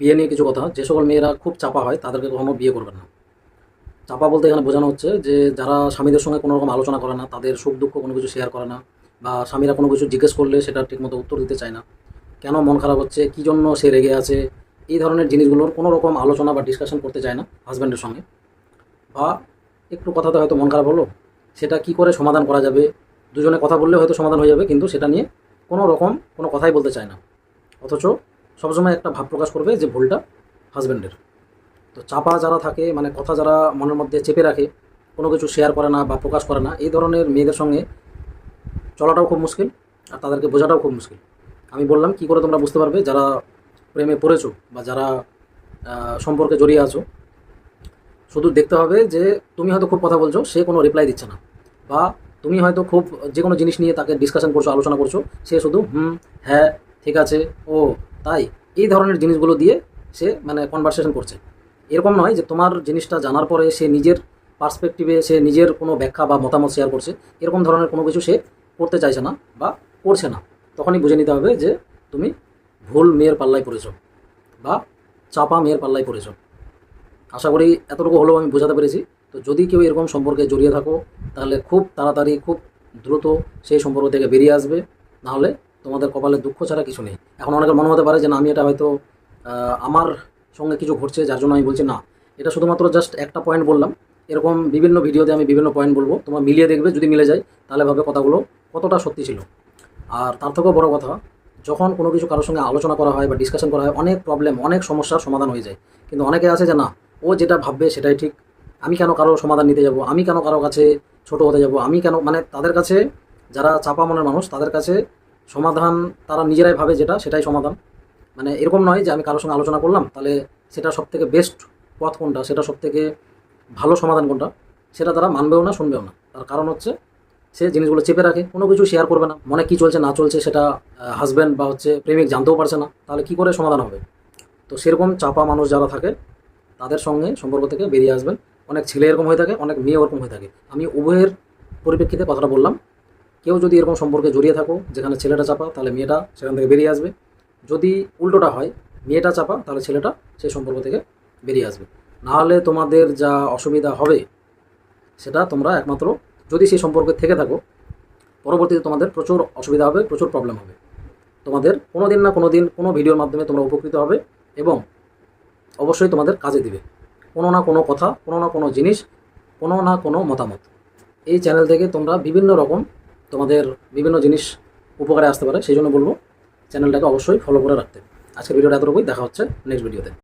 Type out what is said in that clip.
বিয়ে নিয়ে কিছু কথা, যে সকল মেয়েরা খুব চাপা হয়, তাদেরকে কখনো বিয়ে করবেন না। চাপা বলতে এখানে বোঝানো হচ্ছে যে, যারা স্বামীদের সঙ্গে কোনো রকম আলোচনা করে না, তাদের সুখ দুঃখ কোনো কিছু শেয়ার করে না, বা স্বামীরা কোনো কিছু জিজ্ঞেস করলে সেটা ঠিকমতো উত্তর দিতে চায় না। কেন মন খারাপ হচ্ছে? কী জন্য সে রেগে আছে? এই ধরনের জিনিসগুলোর কোনো রকম আলোচনা বা ডিসকাশন করতে চায় না হাজব্যান্ডের সঙ্গে। বা একটু কথাতে হয়তো মন খারাপ হলো, সেটা কি করে সমাধান করা যাবে? দুজনে কথা বললে হয়তো সমাধান হয়ে যাবে, কিন্তু সেটা নিয়ে কোনো রকম কোনো কথাই বলতে চায় না। অথচ সবসময় একটা ভাব প্রকাশ করবে যে ভুলটা হাজব্যান্ডের তো চাপা যারা থাকে মানে কথা যারা মনের মধ্যে চেপে রাখে, কোনো কিছু শেয়ার করে না বা প্রকাশ করে না, এই ধরনের মেয়েদের সঙ্গে চলাটাও খুব মুশকিল আর তাদেরকে বোঝাটাও খুব মুশকিল। আমি বললাম, কি করে তোমরা বুঝতে পারবে যারা প্রেমে পড়েছো বা যারা সম্পর্কে জড়িয়ে আছো? শুধু দেখতে হবে যে তুমি হয়তো খুব কথা বলছো, সে কোনো রিপ্লাই দিচ্ছে না। বা তুমি হয়তো খুব যে কোনো জিনিস নিয়ে তাকে ডিসকাশন করছ, আলোচনা করছ, সে শুধু হুম হ্যাঁ ঠিক আছে, ও তাই এই ধরনের জিনিসগুলো দিয়ে সে মানে কনভারসেশন করছে। এরকম নয় যে তোমার জিনিসটা জানার পরে সে নিজের পার্সপেক্টিভে সে নিজের কোনো ব্যাখ্যা বা মতামত শেয়ার করছে। এরকম ধরনের কোনো কিছু সে করতে চাইছে না বা করছে না। তখনই বুঝে নিতে হবে যে তুমি ভুল মেয়ের পাল্লায় পড়েছো বা চাপা মেয়ের পাল্লায় পড়েছো। আশা করি এতটুকু হলেও আমি বোঝাতে পেরেছি। তো যদি কেউ এরকম সম্পর্কে জড়িয়ে থাকো, তাহলে খুব তাড়াতাড়ি, খুব দ্রুত সেই সম্পর্ক থেকে বেরিয়ে আসবে। নাহলে তোমাদের কপালে দুঃখ ছাড়া কিছু নেই। এখন অনেকের মনে হতে পারে যে না, আমি এটা হয়তো আমার সঙ্গে কিছু ঘটছে, যার জন্য আমি বলছি না। এটা শুধুমাত্র জাস্ট একটা পয়েন্ট বললাম। এরকম বিভিন্ন ভিডিওতে আমি বিভিন্ন পয়েন্ট বলব। তোমার মিলিয়ে দেখবে, যদি মিলে যায়, তাহলে ভাবে কথাগুলো কতটা সত্যি ছিল। আর তার থেকেও বড় কথা, যখন কোনো কিছু কারোর সঙ্গে আলোচনা করা হয় বা ডিসকাশন করা হয়, অনেক প্রবলেম অনেক সমস্যার সমাধান হয়ে যায়। কিন্তু অনেকে আছে যে না, ও যেটা ভাববে সেটাই ঠিক। আমি কেন কারও সমাধান নিতে যাব? আমি কেন কারও কাছে ছোট হতে যাব? আমি কেন মানে তাদের কাছে, যারা চাপা মনের মানুষ, তাদের কাছে সমাধান তারা নিজেরাই ভাবে যেটা, সেটাই সমাধান। মানে এরকম নয় যে আমি কারোর সঙ্গে আলোচনা করলাম, তাহলে সেটা সব থেকে বেস্ট পথ কোনটা, সেটা সব থেকে ভালো সমাধান কোনটা, সেটা তারা মানবেও না, শুনবেও না। তার কারণ হচ্ছে, সে জিনিসগুলো চেপে রাখে, কোনো কিছু শেয়ার করবে না। মনে কি চলছে, না চলছে, সেটা হাজব্যান্ড বা হচ্ছে প্রেমিক জানতেও পারছে না। তাহলে কি করে সমাধান হবে? তো সেরকম চাপা মানুষ যারা থাকে, তাদের সঙ্গে সম্পর্ক থেকে বেরিয়ে আসবেন। অনেক ছেলে এরকম হয়ে থাকে, অনেক মেয়ে ওরকম হয়ে থাকে। আমি উভয়ের পরিপ্রেক্ষিতে কথাটা বললাম। কেউ যদি এরকম সম্পর্কে জড়িয়ে থাকো, যেখানে ছেলেটা চাপা, তাহলে মেয়েটা সেখান থেকে বেরিয়ে আসবে। যদি উল্টোটা হয়, মেয়েটা চাপা, তাহলে ছেলেটা সেই সম্পর্ক থেকে বেরিয়ে আসবে। নাহলে তোমাদের যা অসুবিধা হবে, সেটা তোমরা একমাত্র যদি সেই সম্পর্কে থেকে থাকো, পরবর্তীতে তোমাদের প্রচুর অসুবিধা হবে, প্রচুর প্রবলেম হবে। তোমাদের কোনো দিন না কোনো দিন কোনো ভিডিওর মাধ্যমে তোমরা উপকৃত হবে এবং অবশ্যই তোমাদের কাজে দিবে। কোনো না কোনো কথা, কোনো না কোনো জিনিস, কোনো না কোনো মতামত। এই চ্যানেল থেকে তোমরা বিভিন্ন রকম তোমাদের বিভিন্ন জিনিস উপকারে আসতে পারে, সেই জন্য বলব চ্যানেলটাকে অবশ্যই ফলো করে রাখতে। আজকে ভিডিওটা এতটুকুই, দেখা হচ্ছে নেক্সট ভিডিওতে